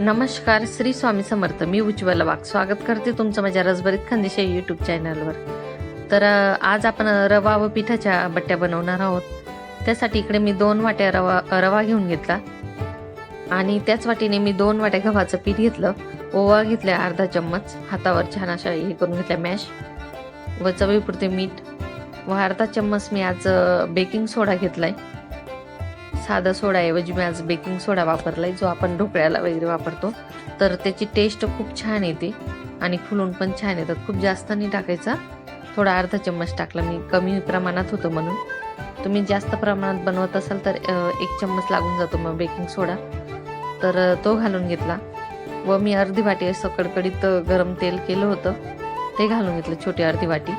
नमस्कार श्री स्वामी समर्थ. मी उज्ज्वला वाघ. स्वागत करते तुमचं माझ्या रसभरीत खानदेशी यूट्यूब चॅनलवर तर आज आपण रवा व पिठाच्या बट्ट्या बनवणार आहोत. त्यासाठी इकडे मी दोन वाट्या रवा रवा घेऊन घेतला. आणि त्याच वाटीने मी दोन वाट्या गव्हाचं पीठ घेतलं. ओवा घेतल्या अर्धा चम्मच. हातावर छान अशा हे करून घेतल्या मॅश व चवीपुरते मीठ. व अर्धा चम्मच मी आज बेकिंग सोडा घेतला आहे साधा सोडाऐवजी मी आज बेकिंग सोडा वापरलाय जो आपण ढोकळ्याला वगैरे वापरतो. तर त्याची टेस्ट खूप छान येते आणि फुलून पण छान येतात. खूप जास्त नाही टाकायचा. थोडा अर्धा चम्मच टाकला. मी कमी प्रमाणात होतं म्हणून. तुम्ही जास्त प्रमाणात बनवत असाल तर एक चम्मच लागून जातो मग बेकिंग सोडा. तर तो घालून घेतला. व मी अर्धी वाटी असं कडकडीत गरम तेल केलं होतं. ते घालून घेतलं छोटी अर्धी वाटी.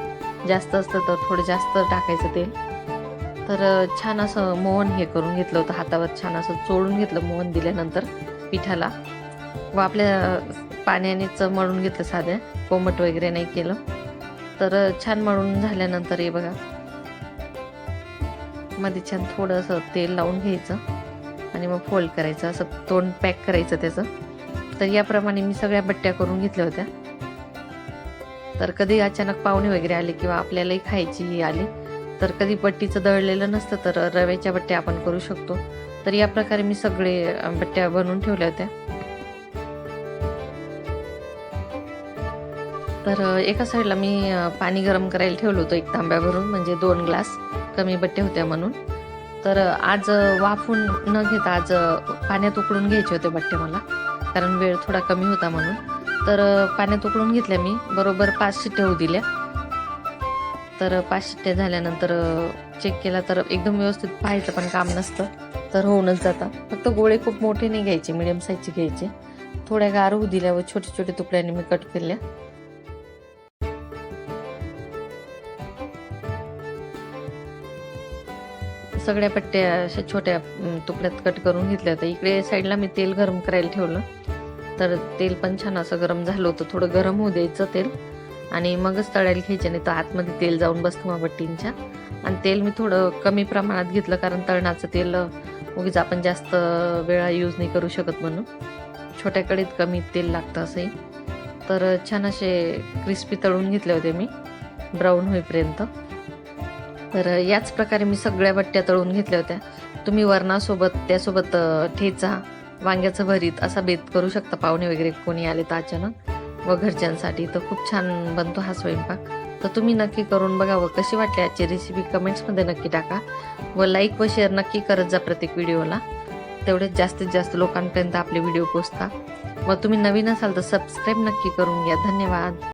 जास्त असतं तर थोडं जास्त टाकायचं तेल. तर छान असं मोहन हे करून घेतलं होतं. हातावर छान असं चोळून घेतलं मोहन दिल्यानंतर पिठाला. व आपल्या पाण्याने पाण्यानेच मळून घेतलं साध्या कोमट वगैरे नाही केलं. तर छान मळून झाल्यानंतर हे बघा. मध्ये छान थोडंसं तेल लावून घ्यायचं. आणि मग फोल्ड करायचं. असं तोंड पॅक करायचं त्याचं. तर याप्रमाणे मी सगळ्या बट्ट्या करून घेतल्या होत्या. तर कधी अचानक पाहुणे वगैरे आले किंवा आपल्यालाही खायची आली तर कधी बट्टीचं दळलेलं नसतं तर रव्याच्या बट्ट्या आपण करू शकतो. तर या प्रकारे मी सगळे बट्ट्या बनवून ठेवल्या होत्या. तर एका साईडला मी पाणी गरम करायला ठेवलं होतं एक तांब्या भरून म्हणजे दोन ग्लास कमी बट्ट्या होत्या म्हणून. तर आज वाफून न घेता आज पाण्यात उकळून घ्यायचे होते बट्टे मला कारण वेळ थोडा कमी होता म्हणून. तर पाण्यात उकळून घेतल्या मी बरोबर पाच शिट्टे होऊ दिल्या. तर पाच शिट्ट्या झाल्यानंतर चेक केला तर एकदम व्यवस्थित पाहायचं पण काम नसतं. तर होऊनच जातं. फक्त गोळे खूप मोठे नाही घ्यायचे मिडियम साईजचे घ्यायचे. थोड्या गार होऊ दिल्या व छोटे छोटे तुकड्याने मी कट केल्या. सगळ्या पट्ट्या अशा छोट्या तुकड्यात कट करून घेतल्या. होत्या इकडे साईडला मी तेल गरम करायला ठेवलं. तर तेल पण छान असं गरम झालं होतं. थोडं गरम होऊ द्यायचं तेल. आणि मगच तळायला घ्यायचे नाही तर आतमध्ये तेल जाऊन बसतं मग बट्टींच्या. आणि तेल मी थोडं कमी प्रमाणात घेतलं कारण तळणाचं तेल उगीच आपण जास्त वेळा यूज नाही करू शकत म्हणून. छोट्या कढईत कमी तेल लागतं असंही. तर छान असे क्रिस्पी तळून घेतले होते मी ब्राऊन होईपर्यंत. तर याच प्रकारे मी सगळ्या बट्ट्या तळून घेतल्या होत्या. तुम्ही वरणासोबत त्यासोबत ठेचा वांग्याचं भरीत असा बेत करू शकता पाहुणे वगैरे कोणी आले तर अचानक. व घरच्यांसाठी. तर खूप छान बनतो हा स्वयंपाक. तर तुम्ही नक्की करून बघा व कशी वाटली आजची रेसिपी कमेंट्समध्ये नक्की टाका. व लाईक व शेअर नक्की करत जा प्रत्येक व्हिडिओला. तेवढेच जास्तीत जास्त लोकांपर्यंत आपले व्हिडिओ पोचता व तुम्ही नवीन असाल तर सबस्क्राईब नक्की करून घ्या. धन्यवाद.